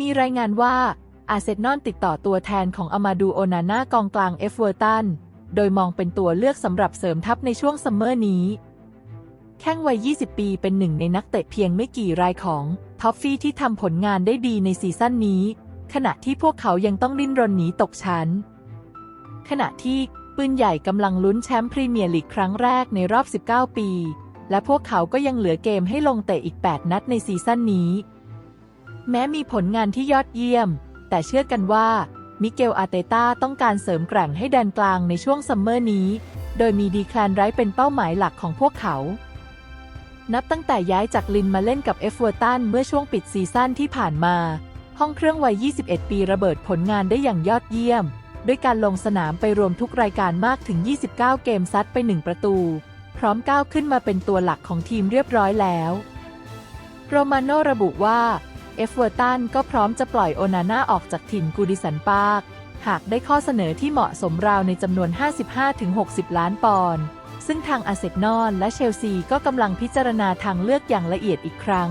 มีรายงานว่า อาเซนอลติดต่อตัวแทนของอามาดูโอนาน่ากองกลางเอฟเวอร์ตัน โดยมองเป็นตัวเลือกสำหรับเสริมทัพในช่วงซัมเมอร์นี้ แข้งวัย 20 ปีเป็นหนึ่งในนักเตะเพียงไม่กี่รายของท็อฟฟี่ที่ทำผลงานได้ดีในซีซั่นนี้ ขณะที่พวกเขายังต้องดิ้นรนหนีตกชั้น ขณะที่ปืนใหญ่กำลังลุ้นแชมป์พรีเมียร์ลีกครั้งแรกในรอบ 19 ปี และพวกเขาก็ยังเหลือเกมให้ลงเตะอีก 8 นัดในซีซั่นนี้ แม้มีผลงานที่ยอดเยี่ยม แต่เชื่อกันว่า มิเกลอาเตต้าต้องการเสริมแกร่งให้แดนกลางในช่วงซัมเมอร์นี้ โดยมีดีแคลนไรท์เป็นเป้าหมายหลักของพวกเขา นับตั้งแต่ย้ายจากลินมาเล่นกับเอฟเวอร์ตันเมื่อช่วงปิดซีซั่นที่ผ่านมา ห้องเครื่องวัย 21 ปีระเบิดผลงานได้อย่างยอดเยี่ยม ด้วยการลงสนามไปรวมทุกรายการมากถึง 29 เกมซัดไป 1 ประตู พร้อมก้าวขึ้นมาเป็นตัวหลักของทีมเรียบร้อยแล้ว โรมาโนระบุว่า เอฟเวอร์ตันก็พร้อมจะปล่อยโอนาน่าออกจากถิ่นกูดิสันปาร์คหากได้ข้อเสนอที่เหมาะสมราวในจำนวน 55-60 ล้านปอนด์ซึ่งทางอาเซนอลและเชลซีก็กำลังพิจารณาทางเลือกอย่างละเอียดอีกครั้ง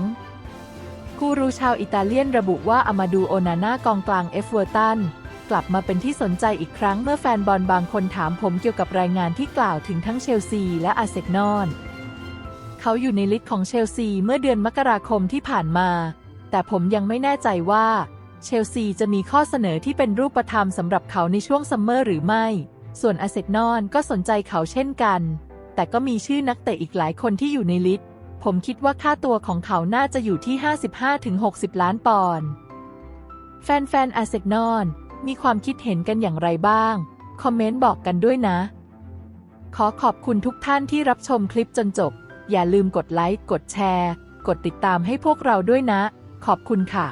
กูรูชาวอิตาเลียนระบุว่าอามาดูโอนาน่ากองกลางเอฟเวอร์ตันกลับมาเป็นที่สนใจอีกครั้งเมื่อแฟนบอลบางคนถามผมเกี่ยวกับรายงานที่กล่าวถึงทั้งเชลซีและอาเซนอลเขาอยู่ในลิสต์ของเชลซีเมื่อเดือนมกราคมที่ผ่านมา แต่ผมยังไม่แน่ใจว่า เชลซีจะมีข้อเสนอที่เป็นรูปธรรมสำหรับเขาในช่วงซัมเมอร์หรือไม่ ส่วนอาเซนอลก็สนใจเขาเช่นกัน แต่ก็มีชื่อนักเตะอีกหลายคนที่อยู่ในลิสต์ผมคิดว่าค่าตัวของเขาน่าจะอยู่ที่ 55-60 ล้านปอนด์แฟนๆอาเซนอลมีความคิดเห็นกันอย่างไรบ้าง คอมเมนต์บอกกันด้วยนะ ขอขอบคุณทุกท่านที่รับชมคลิปจนจบ อย่าลืมกดไลค์ กดแชร์ กดติดตามให้พวกเราด้วยนะ ขอบคุณค่ะ